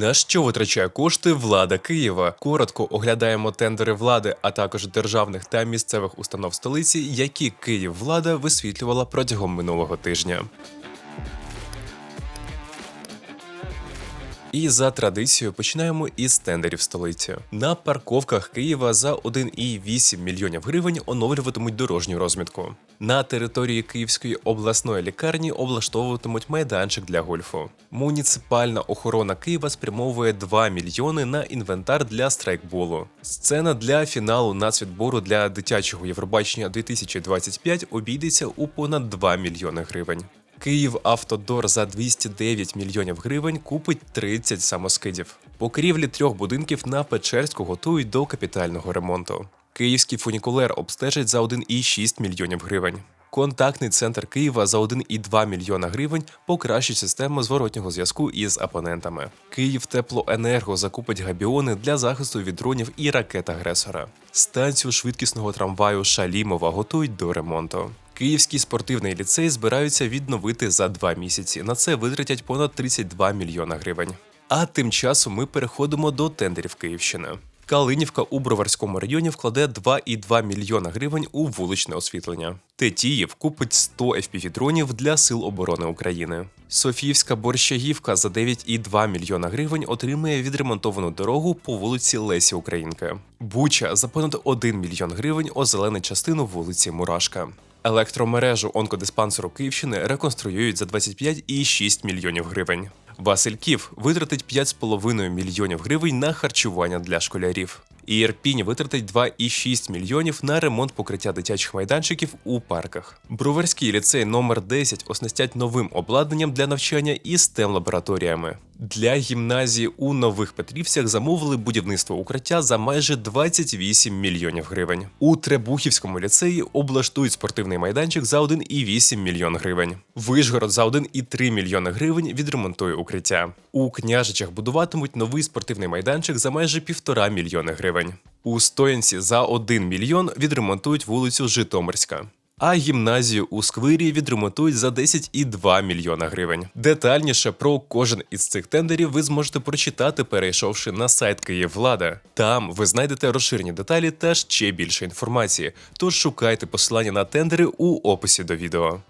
На що витрачає кошти влада Києва? Коротко оглядаємо тендери влади, а також державних та місцевих установ столиці, які Київ влада висвітлювала протягом минулого тижня. І за традицією починаємо із тендерів столиці. На парковках Києва за 1,8 мільйонів гривень оновлюватимуть дорожню розмітку. На території Київської обласної лікарні облаштовуватимуть майданчик для гольфу. Муніципальна охорона Києва спрямовує 2 мільйони на інвентар для страйкболу. Сцена для фіналу нацвідбору для дитячого Євробачення 2025 обійдеться у понад 2 мільйони гривень. Київ Автодор за 209 мільйонів гривень купить 30 самоскидів. Покрівлі трьох будинків на Печерську готують до капітального ремонту. Київський фунікулер обстежать за 1,6 мільйонів гривень. Контактний центр Києва за 1,2 мільйона гривень покращить систему зворотнього зв'язку із абонентами. Київ Теплоенерго закупить габіони для захисту від дронів і ракет-агресора. Станцію швидкісного трамваю Шалімова готують до ремонту. Київський спортивний ліцей збираються відновити за два місяці. На це витратять понад 32 мільйона гривень. А тим часом ми переходимо до тендерів Київщини. Калинівка у Броварському районі вкладе 2,2 мільйона гривень у вуличне освітлення. Тетіїв купить 100 FPV-дронів для Сил оборони України. Софіївська борщагівка за 9,2 мільйона гривень отримує відремонтовану дорогу по вулиці Лесі Українки. Буча за понад 1 мільйон гривень озеленить частину вулиці Мурашка. Електромережу онкодиспансеру Київщини реконструюють за 25,6 мільйонів гривень. Васильків витратить 5,5 мільйонів гривень на харчування для школярів. І Ірпінь витратить 2,6 мільйонів на ремонт покриття дитячих майданчиків у парках. Броварський ліцей номер 10 оснастять новим обладнанням для навчання і stem лабораторіями. Для гімназії у нових Петрівцях замовили будівництво укриття за майже 28 мільйонів гривень. У Требухівському ліцеї облаштують спортивний майданчик за 1,8 мільйон гривень. Вишгород за 1,3 мільйони гривень відремонтує укриття. У княжичах будуватимуть новий спортивний майданчик за майже півтора мільйони гривень. У Стоянці за 1 мільйон відремонтують вулицю Житомирська. А гімназію у сквирі відремонтують за 10,2 мільйона гривень. Детальніше про кожен із цих тендерів ви зможете прочитати, перейшовши на сайт Київвлада. Там ви знайдете розширені деталі та ще більше інформації. Тож шукайте посилання на тендери у описі до відео.